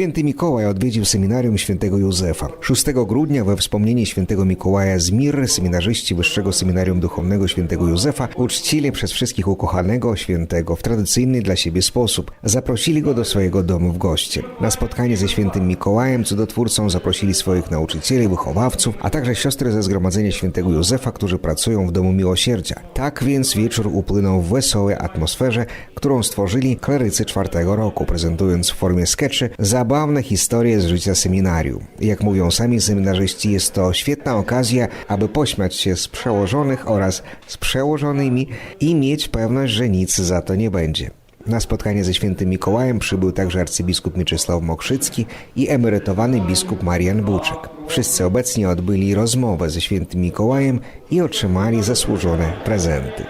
Święty Mikołaj odwiedził seminarium świętego Józefa. 6 grudnia we wspomnienie świętego Mikołaja z Mirry seminarzyści Wyższego Seminarium Duchownego świętego Józefa uczcili przez wszystkich ukochanego świętego w tradycyjny dla siebie sposób. Zaprosili go do swojego domu w goście. Na spotkanie ze świętym Mikołajem cudotwórcą zaprosili swoich nauczycieli, wychowawców, a także siostry ze Zgromadzenia Świętego Józefa, którzy pracują w Domu Miłosierdzia. Tak więc wieczór upłynął w wesołej atmosferze, którą stworzyli klerycy czwartego roku, prezentując w formie skeczy zabawne historie z życia seminarium. Jak mówią sami seminarzyści, jest to świetna okazja, aby pośmiać się z przełożonych oraz z przełożonymi i mieć pewność, że nic za to nie będzie. Na spotkanie ze świętym Mikołajem przybył także arcybiskup Mieczysław Mokrzycki i emerytowany biskup Marian Buczek. Wszyscy obecni odbyli rozmowę ze świętym Mikołajem i otrzymali zasłużone prezenty.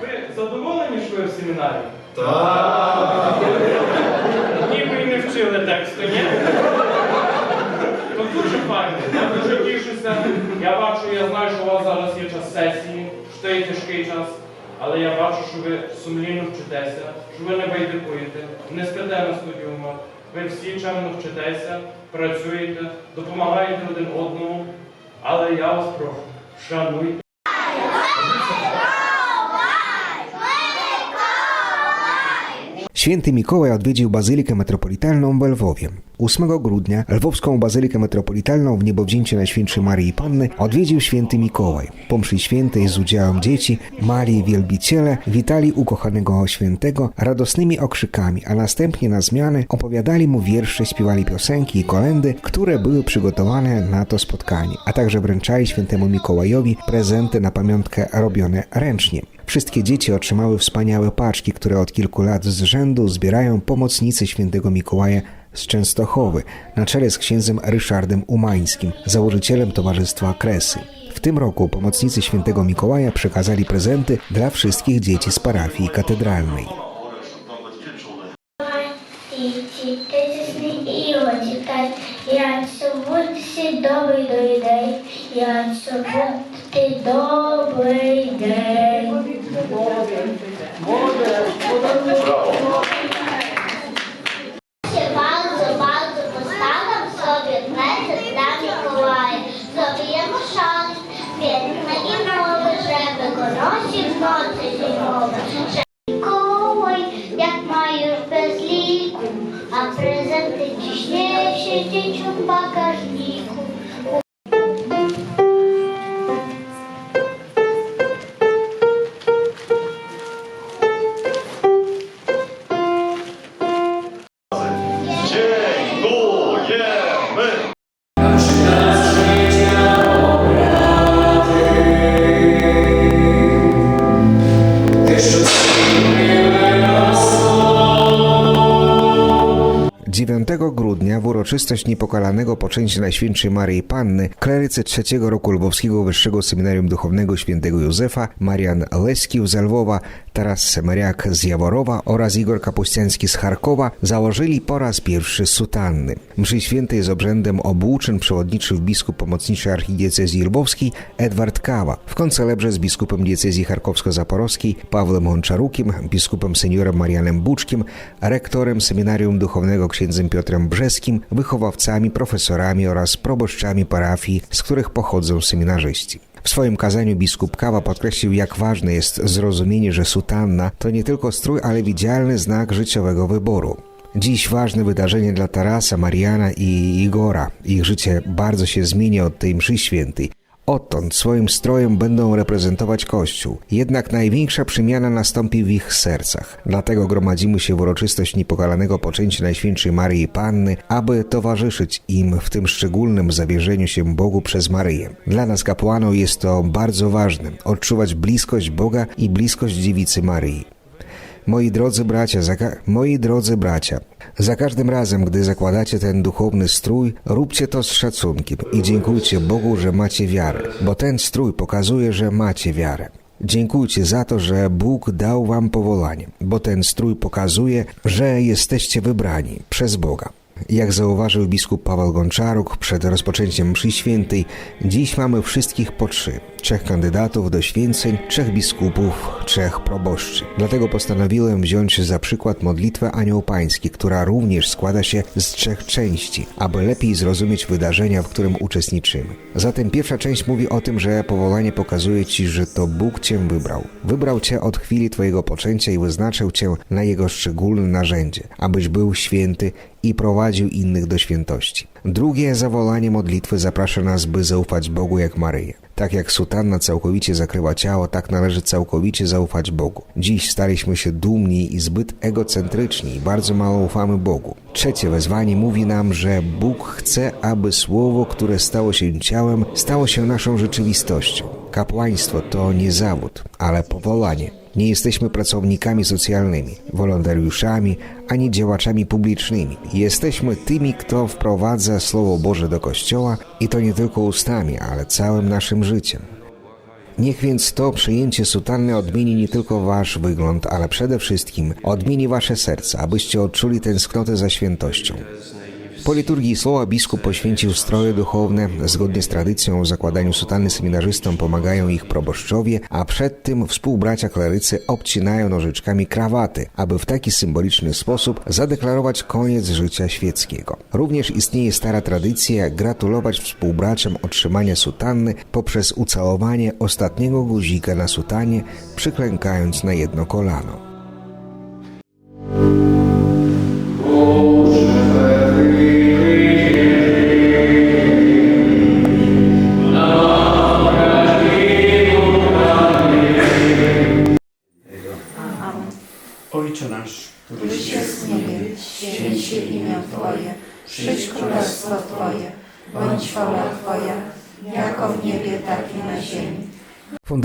Wy zadowoleni szły w seminarium? Tak! Сесії, що є тяжкий час. Але я бачу, що ви сумлінно вчитеся, що ви не байдикуєте, не спите на студіумах. Ви всі чемно вчитеся, працюєте, допомагаєте один одному. Але я вас прошу, шануйте. Święty Mikołaj odwiedził Bazylikę Metropolitalną w Lwowie. 8 grudnia Lwowską Bazylikę Metropolitalną w niebowzięcie Najświętszej Maryi Panny odwiedził święty Mikołaj. Po mszy świętej z udziałem dzieci, mali i wielbiciele witali ukochanego świętego radosnymi okrzykami, a następnie na zmianę opowiadali mu wiersze, śpiewali piosenki i kolendy, które były przygotowane na to spotkanie, a także wręczali świętemu Mikołajowi prezenty na pamiątkę robione ręcznie. Wszystkie dzieci otrzymały wspaniałe paczki, które od kilku lat z rzędu zbierają pomocnicy świętego Mikołaja z Częstochowy, na czele z księdzem Ryszardem Umańskim, założycielem Towarzystwa Kresy. W tym roku pomocnicy świętego Mikołaja przekazali prezenty dla wszystkich dzieci z parafii katedralnej. Ті, тисячний і чекай, я бути добрий до людей, я бути добрий день. Brawo. Uroczystość niepokalanego poczęcia Najświętszej Maryi Panny klerycy trzeciego roku Lwowskiego Wyższego Seminarium Duchownego Świętego Józefa, Marian Leskił z Lwowa, Taras Semeriak z Jaworowa oraz Igor Kapuściański z Charkowa założyli po raz pierwszy sutanny. Mszy świętej z obrzędem obłóczyn przewodniczył biskup pomocniczy archidiecezji lwowskiej Edward Kawa. W koncelebrze z biskupem diecezji charkowsko-zaporowskiej Pawłem Honczarukiem, biskupem seniorem Marianem Buczkiem, rektorem Seminarium Duchownego księdzem Piotrem Brzeskim, wychowawcami, profesorami oraz proboszczami parafii, z których pochodzą seminarzyści. W swoim kazaniu biskup Kawa podkreślił, jak ważne jest zrozumienie, że sutanna to nie tylko strój, ale widzialny znak życiowego wyboru. Dziś ważne wydarzenie dla Tarasa, Mariana i Igora. Ich życie bardzo się zmieni od tej mszy świętej. Odtąd swoim strojem będą reprezentować Kościół. Jednak największa przemiana nastąpi w ich sercach. Dlatego gromadzimy się w uroczystość niepokalanego poczęcia Najświętszej Maryi Panny, aby towarzyszyć im w tym szczególnym zawierzeniu się Bogu przez Maryję. Dla nas kapłanów jest to bardzo ważne odczuwać bliskość Boga i bliskość dziewicy Maryi. Moi drodzy bracia, za moi drodzy bracia, za każdym razem, gdy zakładacie ten duchowny strój, róbcie to z szacunkiem i dziękujcie Bogu, że macie wiarę, bo ten strój pokazuje, że macie wiarę. Dziękujcie za to, że Bóg dał wam powołanie, bo ten strój pokazuje, że jesteście wybrani przez Boga. Jak zauważył biskup Paweł Gonczaruk przed rozpoczęciem mszy świętej, dziś mamy wszystkich po trzy. Trzech kandydatów do święceń, trzech biskupów, trzech proboszczy. Dlatego postanowiłem wziąć za przykład modlitwę Anioł Pański, która również składa się z trzech części, aby lepiej zrozumieć wydarzenia, w którym uczestniczymy. Zatem pierwsza część mówi o tym, że powołanie pokazuje Ci, że to Bóg Cię wybrał. Wybrał Cię od chwili Twojego poczęcia i wyznaczył Cię na Jego szczególne narzędzie, abyś był święty i prowadził innych do świętości. Drugie zawołanie modlitwy zaprasza nas, by zaufać Bogu jak Maryję. Tak jak sutanna całkowicie zakrywa ciało, tak należy całkowicie zaufać Bogu. Dziś staliśmy się dumni i zbyt egocentryczni i bardzo mało ufamy Bogu. Trzecie wezwanie mówi nam, że Bóg chce, aby słowo, które stało się ciałem, stało się naszą rzeczywistością. Kapłaństwo to nie zawód, ale powołanie. Nie jesteśmy pracownikami socjalnymi, wolontariuszami ani działaczami publicznymi. Jesteśmy tymi, kto wprowadza Słowo Boże do Kościoła i to nie tylko ustami, ale całym naszym życiem. Niech więc to przyjęcie sutanny odmieni nie tylko wasz wygląd, ale przede wszystkim odmieni wasze serca, abyście odczuli tęsknotę za świętością. Po liturgii słowa biskup poświęcił stroje duchowne. Zgodnie z tradycją o zakładaniu sutanny seminarzystom pomagają ich proboszczowie, a przed tym współbracia klerycy obcinają nożyczkami krawaty, aby w taki symboliczny sposób zadeklarować koniec życia świeckiego. Również istnieje stara tradycja gratulować współbraciom otrzymania sutanny poprzez ucałowanie ostatniego guzika na sutanie, przyklękając na jedno kolano.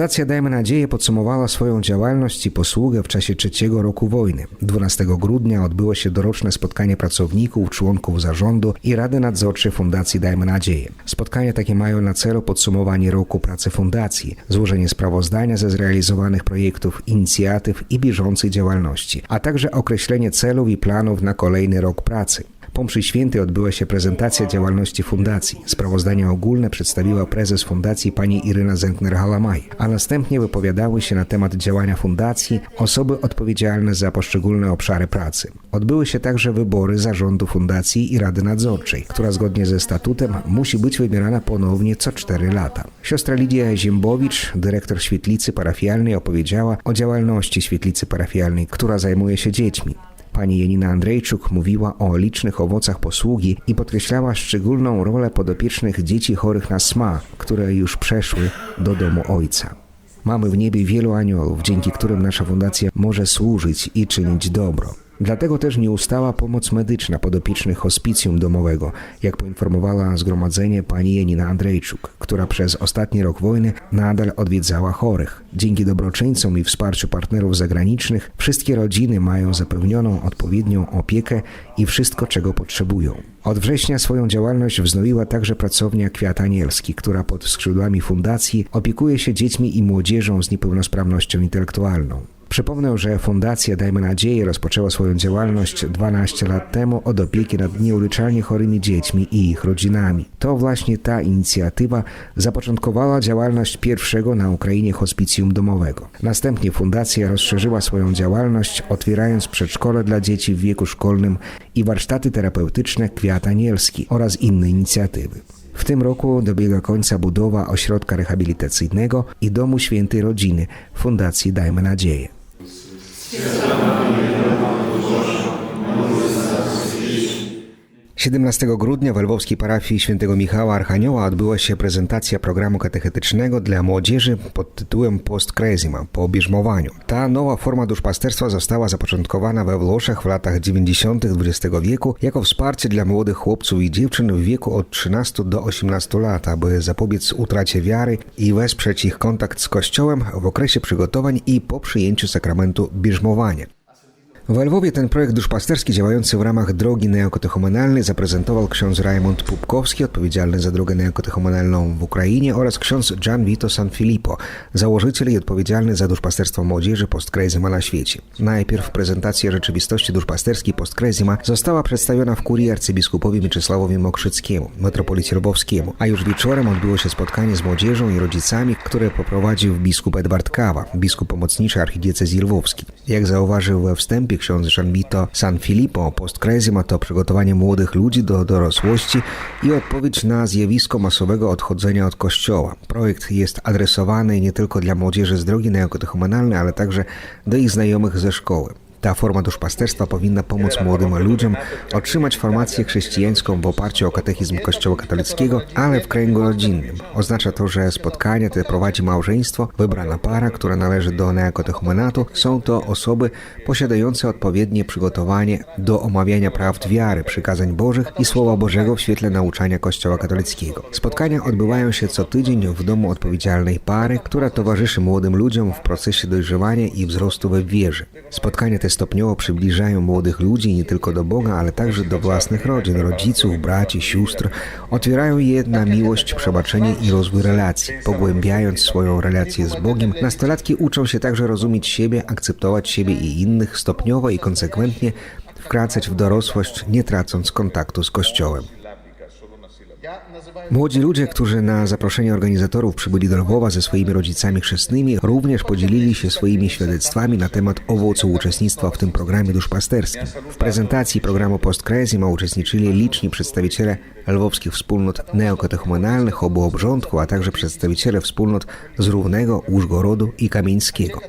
Fundacja Dajmy Nadzieję podsumowała swoją działalność i posługę w czasie trzeciego roku wojny. 12 grudnia odbyło się doroczne spotkanie pracowników, członków zarządu i Rady Nadzorczej Fundacji Dajmy Nadzieję. Spotkania takie mają na celu podsumowanie roku pracy fundacji, złożenie sprawozdania ze zrealizowanych projektów, inicjatyw i bieżącej działalności, a także określenie celów i planów na kolejny rok pracy. Po mszy świętej odbyła się prezentacja działalności fundacji. Sprawozdanie ogólne przedstawiła prezes fundacji pani Iryna Zentner-Halamaj, a następnie wypowiadały się na temat działania fundacji osoby odpowiedzialne za poszczególne obszary pracy. Odbyły się także wybory zarządu fundacji i Rady Nadzorczej, która zgodnie ze statutem musi być wybierana ponownie co cztery lata. Siostra Lidia Ziembowicz, dyrektor świetlicy parafialnej, opowiedziała o działalności świetlicy parafialnej, która zajmuje się dziećmi. Pani Janina Andrzejczuk mówiła o licznych owocach posługi i podkreślała szczególną rolę podopiecznych dzieci chorych na SMA, które już przeszły do domu ojca. Mamy w niebie wielu aniołów, dzięki którym nasza fundacja może służyć i czynić dobro. Dlatego też nie ustała pomoc medyczna podopiecznych hospicjum domowego, jak poinformowała zgromadzenie pani Janina Andrzejczuk, która przez ostatni rok wojny nadal odwiedzała chorych. Dzięki dobroczyńcom i wsparciu partnerów zagranicznych wszystkie rodziny mają zapewnioną odpowiednią opiekę i wszystko, czego potrzebują. Od września swoją działalność wznowiła także pracownia Kwiat Anielski, która pod skrzydłami fundacji opiekuje się dziećmi i młodzieżą z niepełnosprawnością intelektualną. Przypomnę, że Fundacja Dajmy Nadzieję rozpoczęła swoją działalność 12 lat temu od opieki nad nieuleczalnie chorymi dziećmi i ich rodzinami. To właśnie ta inicjatywa zapoczątkowała działalność pierwszego na Ukrainie hospicjum domowego. Następnie fundacja rozszerzyła swoją działalność, otwierając przedszkole dla dzieci w wieku szkolnym i warsztaty terapeutyczne Kwiat Anielski oraz inne inicjatywy. W tym roku dobiega końca budowa ośrodka rehabilitacyjnego i Domu Świętej Rodziny Fundacji Dajmy Nadzieję. to 17 grudnia w lwowskiej parafii świętego Michała Archanioła odbyła się prezentacja programu katechetycznego dla młodzieży pod tytułem Post Cresima po bierzmowaniu. Ta nowa forma duszpasterstwa została zapoczątkowana we Włoszech w latach 90. XX wieku jako wsparcie dla młodych chłopców i dziewczyn w wieku od 13 do 18 lat, aby zapobiec utracie wiary i wesprzeć ich kontakt z Kościołem w okresie przygotowań i po przyjęciu sakramentu bierzmowania. W Lwowie ten projekt duszpasterski działający w ramach drogi neokatechumenalnej zaprezentował ksiądz Raymond Pupkowski, odpowiedzialny za drogę neokatechumenalną w Ukrainie oraz ksiądz Gian Vito Sanfilippo, założyciel i odpowiedzialny za duszpasterstwo młodzieży Postkrezima na świecie. Najpierw prezentacja rzeczywistości duszpasterskiej Postkrezima została przedstawiona w kurii arcybiskupowi Mieczysławowi Mokrzyckiemu, metropolicie lwowskiemu, a już wieczorem odbyło się spotkanie z młodzieżą i rodzicami, które poprowadził biskup Edward Kawa, biskup pomocniczy archidiecezji lwowskiej. Jak zauważył we wstępie ksiądz Jean-Vito San Filippo, postkrezima to przygotowanie młodych ludzi do dorosłości i odpowiedź na zjawisko masowego odchodzenia od kościoła. Projekt jest adresowany nie tylko dla młodzieży z drogi neokatechumenalnej, ale także do ich znajomych ze szkoły. Ta forma duszpasterstwa powinna pomóc młodym ludziom otrzymać formację chrześcijańską w oparciu o katechizm Kościoła katolickiego, ale w kręgu rodzinnym. Oznacza to, że spotkania te prowadzi małżeństwo, wybrana para, która należy do neokatechumenatu. Są to osoby posiadające odpowiednie przygotowanie do omawiania prawd wiary, przykazań Bożych i Słowa Bożego w świetle nauczania Kościoła katolickiego. Spotkania odbywają się co tydzień w domu odpowiedzialnej pary, która towarzyszy młodym ludziom w procesie dojrzewania i wzrostu we wierze. Spotkania te stopniowo przybliżają młodych ludzi nie tylko do Boga, ale także do własnych rodzin, rodziców, braci, sióstr. Otwierają je na miłość, przebaczenie i rozwój relacji. Pogłębiając swoją relację z Bogiem, nastolatki uczą się także rozumieć siebie, akceptować siebie i innych stopniowo i konsekwentnie wkracać w dorosłość, nie tracąc kontaktu z Kościołem. Młodzi ludzie, którzy na zaproszenie organizatorów przybyli do Lwowa ze swoimi rodzicami chrzestnymi, również podzielili się swoimi świadectwami na temat owocu uczestnictwa w tym programie duszpasterskim. W prezentacji programu Postkrezima uczestniczyli liczni przedstawiciele lwowskich wspólnot neokatechumenalnych obu obrządku, a także przedstawiciele wspólnot z Równego, Użgorodu i Kamieńskiego.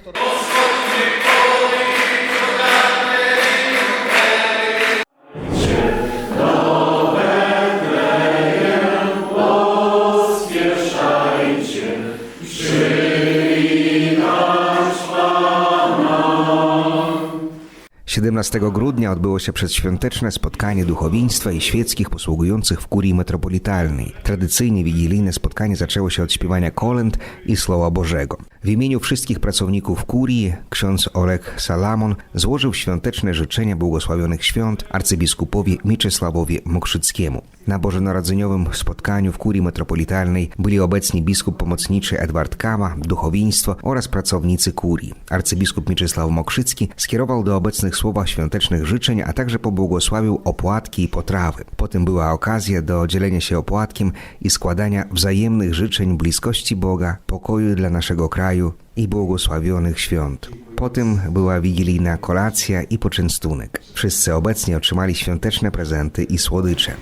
Siedemnastego grudnia odbyło się przedświąteczne spotkanie duchowieństwa i świeckich posługujących w kurii metropolitalnej. Tradycyjnie wigilijne spotkanie zaczęło się od śpiewania kolęd i Słowa Bożego. W imieniu wszystkich pracowników kurii ksiądz Olek Salamon złożył świąteczne życzenia błogosławionych świąt arcybiskupowi Mieczysławowi Mokrzyckiemu. Na bożonarodzeniowym spotkaniu w kurii metropolitalnej byli obecni biskup pomocniczy Edward Kawa, duchowieństwo oraz pracownicy kurii. Arcybiskup Mieczysław Mokrzycki skierował do obecnych słowa świątecznych życzeń, a także pobłogosławił opłatki i potrawy. Potem była okazja do dzielenia się opłatkiem i składania wzajemnych życzeń bliskości Boga, pokoju dla naszego kraju i błogosławionych świąt. Potem była wigilijna kolacja i poczęstunek. Wszyscy obecni otrzymali świąteczne prezenty i słodycze.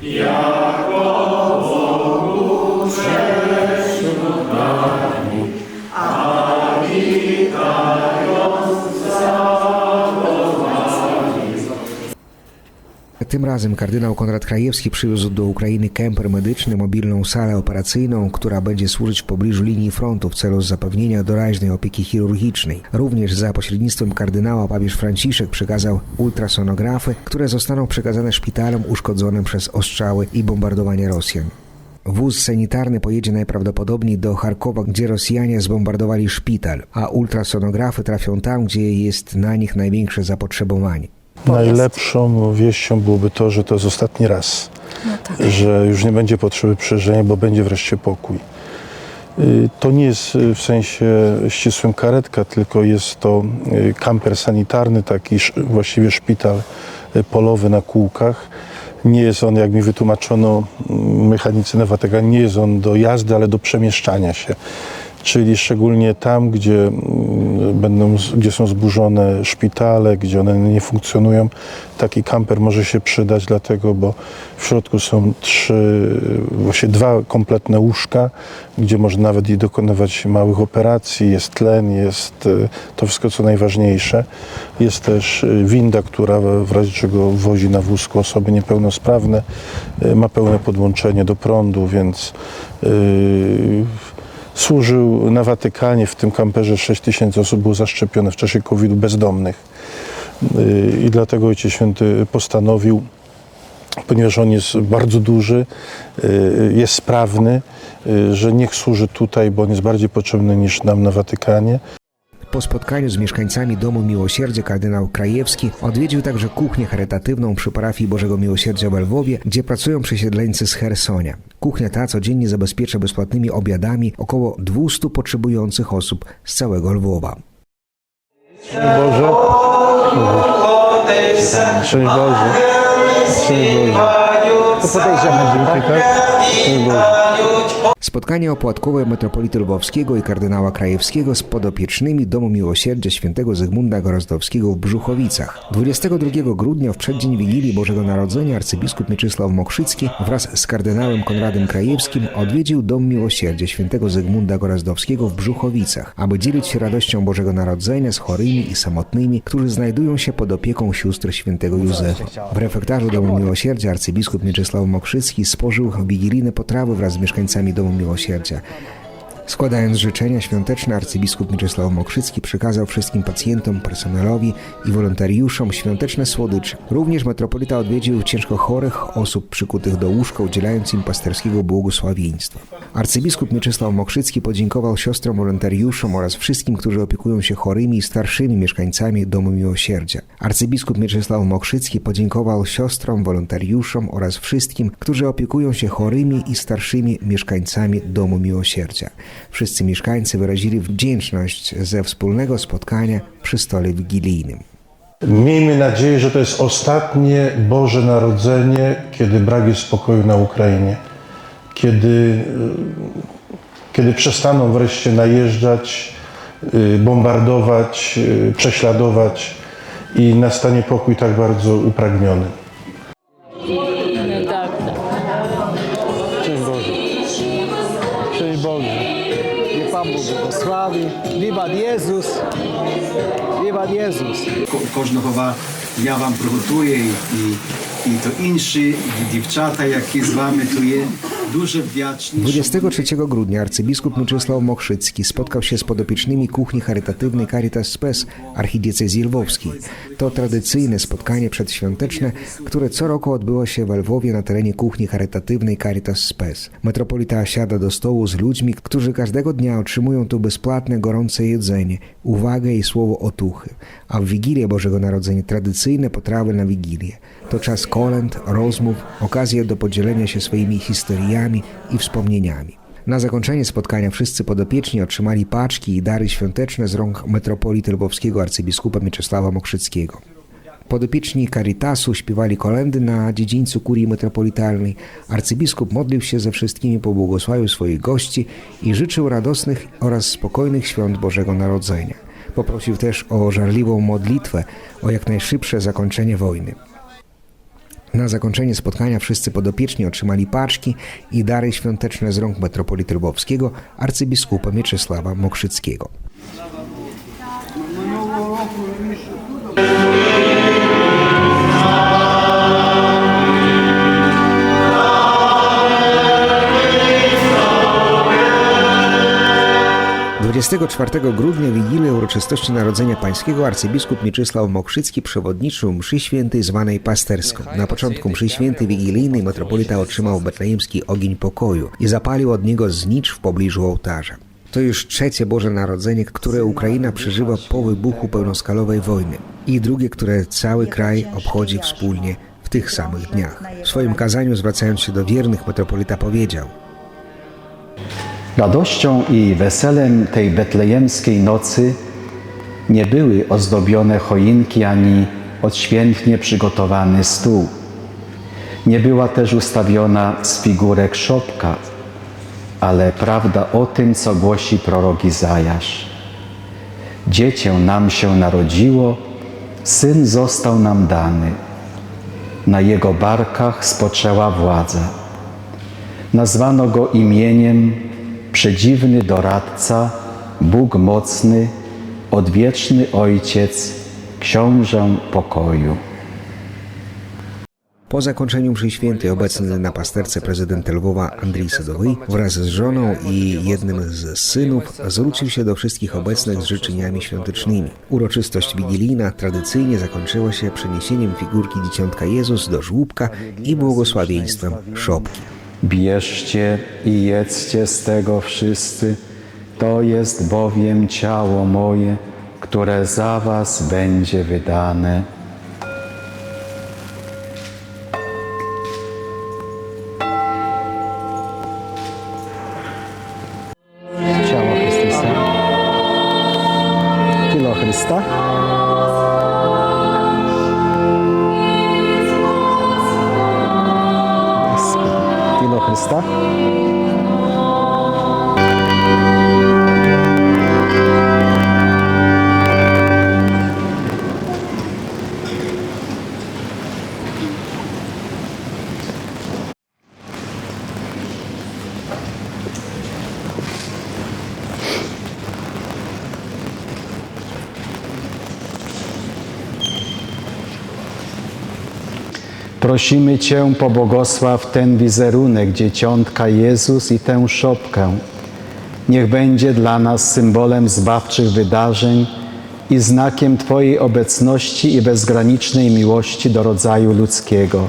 Tym razem kardynał Konrad Krajewski przywiózł do Ukrainy kemper medyczny, mobilną salę operacyjną, która będzie służyć w pobliżu linii frontu w celu zapewnienia doraźnej opieki chirurgicznej. Również za pośrednictwem kardynała papież Franciszek przekazał ultrasonografy, które zostaną przekazane szpitalom uszkodzonym przez ostrzały i bombardowanie Rosjan. Wóz sanitarny pojedzie najprawdopodobniej do Charkowa, gdzie Rosjanie zbombardowali szpital, a ultrasonografy trafią tam, gdzie jest na nich największe zapotrzebowanie. Najlepszą wieścią byłoby to, że to jest ostatni raz, że już nie będzie potrzeby przeżycia, bo będzie wreszcie pokój. Y, To nie jest y, w sensie ścisłym karetka, tylko jest to y, kamper sanitarny, taki właściwie szpital polowy na kółkach. Nie jest on, jak mi wytłumaczono mm, mechanicy na Watykanie, nie jest on do jazdy, ale do przemieszczania się. Czyli szczególnie tam, gdzie, mm, będą, gdzie są zburzone szpitale, gdzie one nie funkcjonują, taki kamper może się przydać, dlatego, bo w środku są trzy, właśnie dwa kompletne łóżka, gdzie można nawet i dokonywać małych operacji, jest tlen, jest y, to wszystko, co najważniejsze. Jest też y, winda, która w w razie czego wozi na wózku osoby niepełnosprawne, y, ma pełne podłączenie do prądu, więc yy, służył na Watykanie. W tym kamperze 6 tysięcy osób było zaszczepione w czasie COVID-u bezdomnych. Yy, I dlatego Ojciec Święty postanowił, ponieważ on jest bardzo duży, yy, jest sprawny, że niech służy tutaj, bo on jest bardziej potrzebny niż nam na Watykanie. Po spotkaniu z mieszkańcami Domu Miłosierdzia kardynał Krajewski odwiedził także kuchnię charytatywną przy parafii Bożego Miłosierdzia w Lwowie, gdzie pracują przesiedleńcy z Hersonia. Kuchnia ta codziennie zabezpiecza bezpłatnymi obiadami około 200 potrzebujących osób z całego Lwowa. Boże. Szczęść Boże. Szczęść Boże. To dzięki, tak? Szczęść Boże. Spotkanie opłatkowe metropolity lwowskiego i kardynała Krajewskiego z podopiecznymi Domu Miłosierdzia świętego Zygmunta Gorozdowskiego w Brzuchowicach. 22 grudnia w przeddzień Wigilii Bożego Narodzenia arcybiskup Mieczysław Mokrzycki wraz z kardynałem Konradem Krajewskim odwiedził Dom Miłosierdzia świętego Zygmunta Gorozdowskiego w Brzuchowicach, aby dzielić się radością Bożego Narodzenia z chorymi i samotnymi, którzy znajdują się pod opieką sióstr świętego Józefa. W refektarzu Domu Miłosierdzia arcybiskup Mieczysław Mokrzycki spożył wigilijne potrawy wraz z mieszkańcami Domu Miłosierdzia. Składając życzenia świąteczne, arcybiskup Mieczysław Mokrzycki przekazał wszystkim pacjentom, personelowi i wolontariuszom świąteczne słodycze. Również metropolita odwiedził ciężko chorych osób przykutych do łóżka, udzielając im pasterskiego błogosławieństwa. Arcybiskup Mieczysław Mokrzycki podziękował siostrom wolontariuszom oraz wszystkim, którzy opiekują się chorymi i starszymi mieszkańcami Domu Miłosierdzia. Arcybiskup Mieczysław Mokrzycki podziękował siostrom, wolontariuszom oraz wszystkim, którzy opiekują się chorymi i starszymi mieszkańcami Domu Miłosierdzia. Wszyscy mieszkańcy wyrazili wdzięczność ze wspólnego spotkania przy stole wigilijnym. Miejmy nadzieję, że to jest ostatnie Boże Narodzenie, kiedy brak jest spokoju na Ukrainie. Kiedy, y, kiedy przestaną wreszcie najeżdżać, y, bombardować, y, prześladować i nastanie pokój tak bardzo upragniony. Богу до слави. Вівад Єзус! Вівад Єзус! Кожного я вам приготую і, і, і то інші і дівчата, які з вами тут є. 23 grudnia arcybiskup Mieczysław Mokrzycki spotkał się z podopiecznymi kuchni charytatywnej Caritas Spes archidiecezji lwowskiej. To tradycyjne spotkanie przedświąteczne, które co roku odbyło się w Lwowie na terenie kuchni charytatywnej Caritas Spes. Metropolita siada do stołu z ludźmi, którzy każdego dnia otrzymują tu bezpłatne gorące jedzenie, uwagę i słowo otuchy, a w Wigilię Bożego Narodzenia tradycyjne potrawy na Wigilię. To czas kolęd, rozmów, okazja do podzielenia się swoimi historiami i wspomnieniami. Na zakończenie spotkania wszyscy podopieczni otrzymali paczki i dary świąteczne z rąk metropolity lwowskiego arcybiskupa Mieczysława Mokrzyckiego. Podopieczni Caritasu śpiewali kolendy na dziedzińcu kurii metropolitalnej. Arcybiskup modlił się ze wszystkimi, pobłogosławił swoich gości i życzył radosnych oraz spokojnych świąt Bożego Narodzenia. Poprosił też o żarliwą modlitwę o jak najszybsze zakończenie wojny. Na zakończenie spotkania wszyscy podopieczni otrzymali paczki i dary świąteczne z rąk metropolity lwowskiego arcybiskupa Mieczysława Mokrzyckiego. 24 grudnia Wigilię uroczystości Narodzenia Pańskiego arcybiskup Mieczysław Mokrzycki przewodniczył mszy świętej zwanej pasterską. Na początku mszy świętej wigilijnej metropolita otrzymał betlejemski ogień pokoju i zapalił od niego znicz w pobliżu ołtarza. To już trzecie Boże Narodzenie, które Ukraina przeżywa po wybuchu pełnoskalowej wojny i drugie, które cały kraj obchodzi wspólnie w tych samych dniach. W swoim kazaniu zwracając się do wiernych metropolita powiedział – Radością i weselem tej betlejemskiej nocy nie były ozdobione choinki ani odświętnie przygotowany stół. Nie była też ustawiona z figurek szopka, ale prawda o tym, co głosi prorok Izajasz. Dziecię nam się narodziło, syn został nam dany. Na jego barkach spoczęła władza. Nazwano go imieniem Przedziwny doradca, Bóg mocny, odwieczny Ojciec, Książę pokoju. Po zakończeniu mszy świętej obecny na pasterce prezydent Lwowa Andrii Sadowy wraz z żoną i jednym z synów zwrócił się do wszystkich obecnych z życzeniami świątecznymi. Uroczystość wigilijna tradycyjnie zakończyła się przeniesieniem figurki Dzieciątka Jezus do żłóbka i błogosławieństwem szopki. Bierzcie i jedzcie z tego wszyscy, to jest bowiem ciało moje, które za was będzie wydane. Chrysta. Prosimy Cię, pobłogosław ten wizerunek Dzieciątka Jezus i tę szopkę. Niech będzie dla nas symbolem zbawczych wydarzeń i znakiem Twojej obecności i bezgranicznej miłości do rodzaju ludzkiego.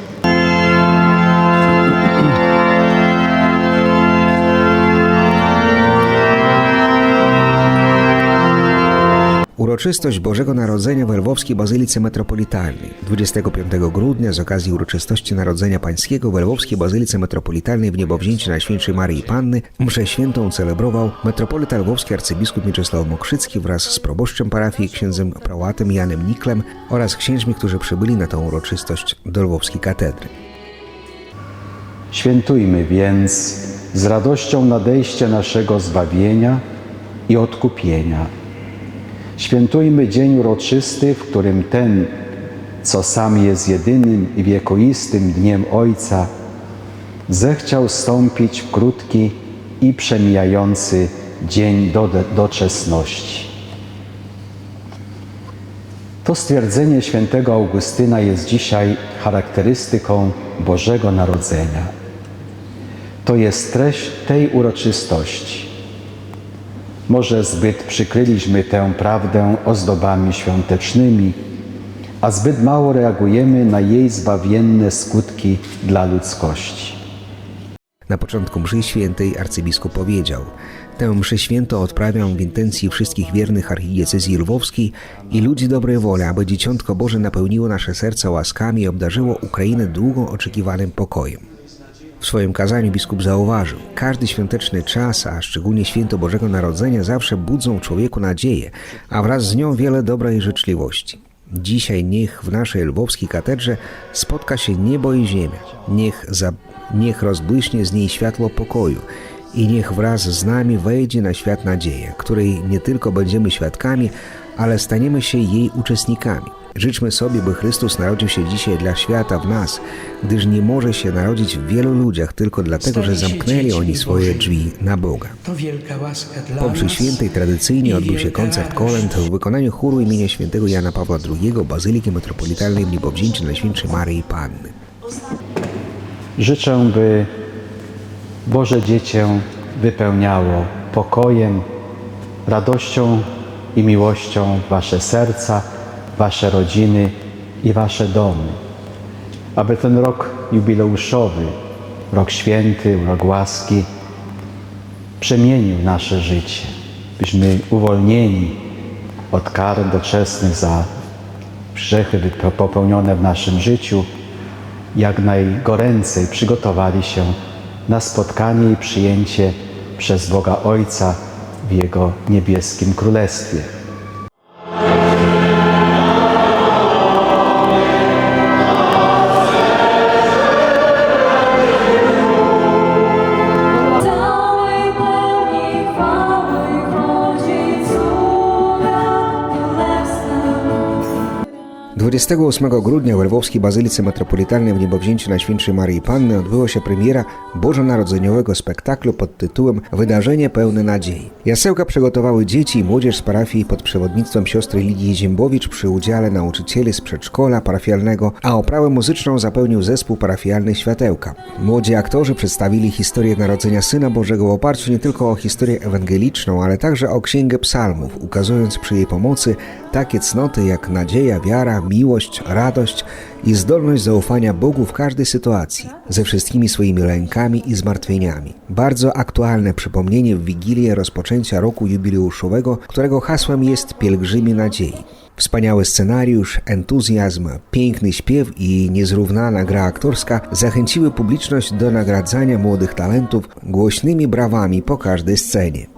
Uroczystość Bożego Narodzenia w Lwowskiej Bazylice Metropolitalnej 25 grudnia z okazji uroczystości Narodzenia Pańskiego w Lwowskiej Bazylice Metropolitalnej w niebowzięcie Najświętszej Maryi Panny mszę świętą celebrował metropolita lwowski arcybiskup Mieczysław Mokrzycki wraz z proboszczem parafii księdzem prałatem Janem Niklem oraz księżmi, którzy przybyli na tą uroczystość do lwowskiej katedry. Świętujmy więc z radością nadejście naszego zbawienia i odkupienia. Świętujmy dzień uroczysty, w którym ten, co sam jest jedynym i wiekuistym dniem Ojca, zechciał stąpić w krótki i przemijający dzień do, doczesności. To stwierdzenie świętego Augustyna jest dzisiaj charakterystyką Bożego Narodzenia. To jest treść tej uroczystości. Może zbyt przykryliśmy tę prawdę ozdobami świątecznymi, a zbyt mało reagujemy na jej zbawienne skutki dla ludzkości. Na początku mszy świętej arcybiskup powiedział: Tę mszę świętą odprawiam w intencji wszystkich wiernych archidiecezji lwowskiej i ludzi dobrej woli, aby Dzieciątko Boże napełniło nasze serca łaskami i obdarzyło Ukrainę długo oczekiwanym pokojem. W swoim kazaniu biskup zauważył, każdy świąteczny czas, a szczególnie święto Bożego Narodzenia, zawsze budzą człowieku nadzieję, a wraz z nią wiele dobra i życzliwości. Dzisiaj niech w naszej lwowskiej katedrze spotka się niebo i ziemia, niech, za, niech rozbłyśnie z niej światło pokoju i niech wraz z nami wejdzie na świat nadzieja, której nie tylko będziemy świadkami, ale staniemy się jej uczestnikami. Życzmy sobie, by Chrystus narodził się dzisiaj dla świata w nas, gdyż nie może się narodzić w wielu ludziach tylko dlatego, że zamknęli oni swoje drzwi na Boga. To wielka łaska dla Po mszy świętej tradycyjnie odbył się koncert kolęd w wykonaniu chóru imienia świętego Jana Pawła II Bazyliki Metropolitalnej w Niebowzięciu Najświętszej Maryi Panny. Życzę, by Boże Dziecię wypełniało pokojem, radością i miłością Wasze serca, Wasze rodziny i Wasze domy. Aby ten rok jubileuszowy, rok święty, rok łaski, przemienił nasze życie, byśmy uwolnieni od kar doczesnych za grzechy popełnione w naszym życiu, jak najgoręcej przygotowali się na spotkanie i przyjęcie przez Boga Ojca w Jego niebieskim Królestwie. 28 grudnia w Lwowskiej Bazylice Metropolitalnej w Niebowzięciu Najświętszej Maryi Panny odbyła się premiera bożonarodzeniowego spektaklu pod tytułem Wydarzenie pełne nadziei. Jasełka przygotowały dzieci i młodzież z parafii pod przewodnictwem siostry Lidii Ziembowicz przy udziale nauczycieli z przedszkola parafialnego, a oprawę muzyczną zapełnił zespół parafialny Światełka. Młodzi aktorzy przedstawili historię Narodzenia Syna Bożego w oparciu nie tylko o historię ewangeliczną, ale także o Księgę Psalmów, ukazując przy jej pomocy takie cnoty jak nadzieja, wiara, miłość, miłość, radość i zdolność zaufania Bogu w każdej sytuacji, ze wszystkimi swoimi lękami i zmartwieniami. Bardzo aktualne przypomnienie w Wigilię rozpoczęcia roku jubileuszowego, którego hasłem jest Pielgrzymi Nadziei. Wspaniały scenariusz, entuzjazm, piękny śpiew i niezrównana gra aktorska zachęciły publiczność do nagradzania młodych talentów głośnymi brawami po każdej scenie.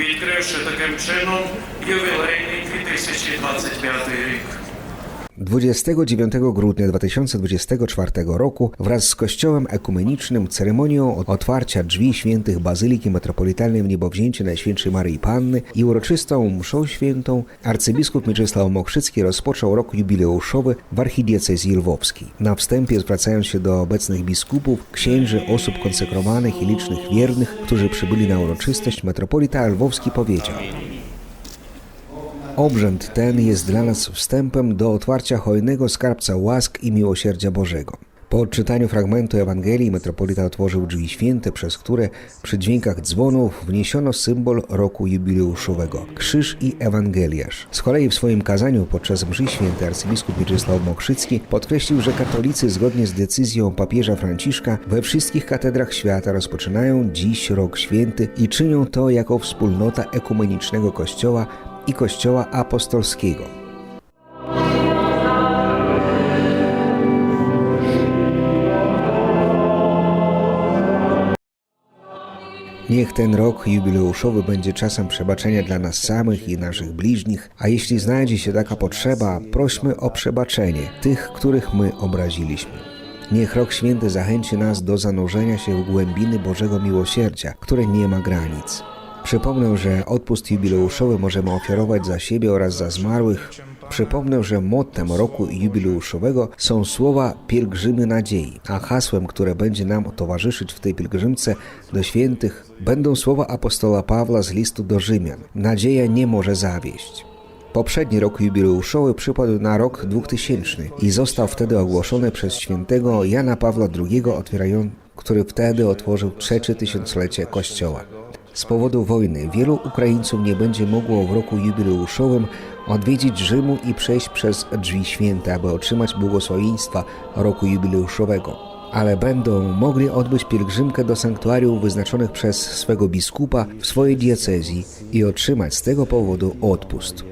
Відкривши таким чином ювілейний 2025 рік. 29 grudnia 2024 roku wraz z Kościołem Ekumenicznym ceremonią otwarcia drzwi świętych Bazyliki Metropolitalnej w Niebowzięcie Najświętszej Maryi Panny i uroczystą mszą świętą arcybiskup Mieczysław Mokrzycki rozpoczął rok jubileuszowy w archidiecezji lwowskiej. Na wstępie zwracając się do obecnych biskupów, księży, osób konsekrowanych i licznych wiernych, którzy przybyli na uroczystość, metropolita lwowski powiedział Obrzęd ten jest dla nas wstępem do otwarcia hojnego skarbca łask i miłosierdzia Bożego. Po odczytaniu fragmentu Ewangelii metropolita otworzył drzwi święte, przez które przy dźwiękach dzwonów wniesiono symbol roku jubileuszowego krzyż i ewangeliarz. Z kolei w swoim kazaniu podczas mszy świętej arcybiskup Mieczysław Mokrzycki podkreślił, że katolicy zgodnie z decyzją papieża Franciszka we wszystkich katedrach świata rozpoczynają dziś rok święty i czynią to jako wspólnota ekumenicznego kościoła i Kościoła Apostolskiego. Niech ten rok jubileuszowy będzie czasem przebaczenia dla nas samych i naszych bliźnich, a jeśli znajdzie się taka potrzeba, prośmy o przebaczenie tych, których my obraziliśmy. Niech rok święty zachęci nas do zanurzenia się w głębiny Bożego miłosierdzia, które nie ma granic. Przypomnę, że odpust jubileuszowy możemy ofiarować za siebie oraz za zmarłych. Przypomnę, że mottem roku jubileuszowego są słowa pielgrzymy nadziei, a hasłem, które będzie nam towarzyszyć w tej pielgrzymce do świętych, będą słowa apostola Pawła z listu do Rzymian. Nadzieja nie może zawieść. Poprzedni rok jubileuszowy przypadł na rok 2000 i został wtedy ogłoszony przez świętego Jana Pawła II, otwierają, który wtedy otworzył trzecie tysiąclecie Kościoła. Z powodu wojny wielu Ukraińców nie będzie mogło w roku jubileuszowym odwiedzić Rzymu i przejść przez drzwi święte, aby otrzymać błogosławieństwa roku jubileuszowego. Ale będą mogli odbyć pielgrzymkę do sanktuariów wyznaczonych przez swego biskupa w swojej diecezji i otrzymać z tego powodu odpust.